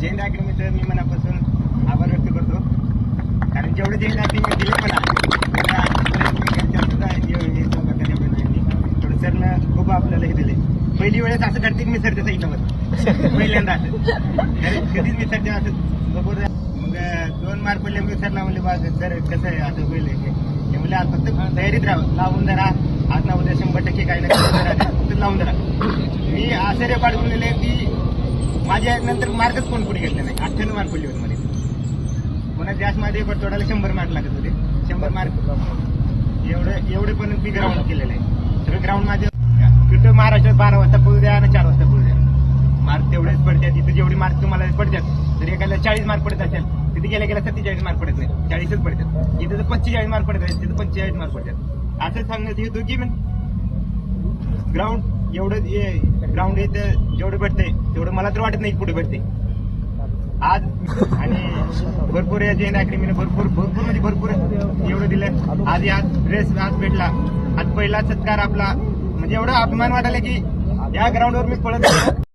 जैन अकॅडमीचं मी मनापासून आभार व्यक्त करतो. कारण जेवढे जैन अकॅडमी दिले मला मी एवढं सरनं खूप आपल्याला हे दिले पहिली वेळेस असं करते की मी सरते साईडवर पहिल्यांदा असं. कधीच मी सरते असं बरोबर मग दोन मार्क पडले मी सरला म्हणले बा सर कसं आहे असं होईल हे. म्हणले आज फक्त तयारीत राहा लावून जरा आज ना उद्या शंभर टक्के काही ना काही लावून जरा मी असं रेकॉर्ड दिले की माझ्या नंतर मार्कच कोण पुढे घेतले नाही? अठ्ठ्याण्णव मार्क पडले होते मध्ये पुन्हा जास्त माझे पण तोडायला शंभर मार्क लागत होते. शंभर मार्क एवढे एवढे पण मी ग्राउंड केलेलं आहे. सगळं ग्राउंड माझे. तिथं महाराष्ट्रात बारा वाजता पळू द्या आणि चार वाजता पळू द्या. मार्क तेवढेच पडतात. तिथे जेवढे मार्क तुम्हाला पडतात जर एखाद्या चाळीस मार्क पडत असेल तिथे गेल्या गेल्या सत्तेचाळीस मार्क पडत नाही. चाळीसच पडतात. इथे तर पंचेचाळीस मार्क पडत आहेत तिथे पंचेचाळीस मार्क पडतात. असं सांगण्यात येतो की ग्राउंड एवढं ग्राउंड येत जेवढं भेटते तेवढं मला तर वाटत नाही पुढे भेटते आज आणि भरपूर या जैन अकॅडमीने भरपूर भरपूर म्हणजे भरपूर एवढं दिलं. आज आज ड्रेस आज भेटला. आज पहिला सत्कार आपला. म्हणजे एवढा अभिमान वाटायला की या ग्राउंडवर मी पळत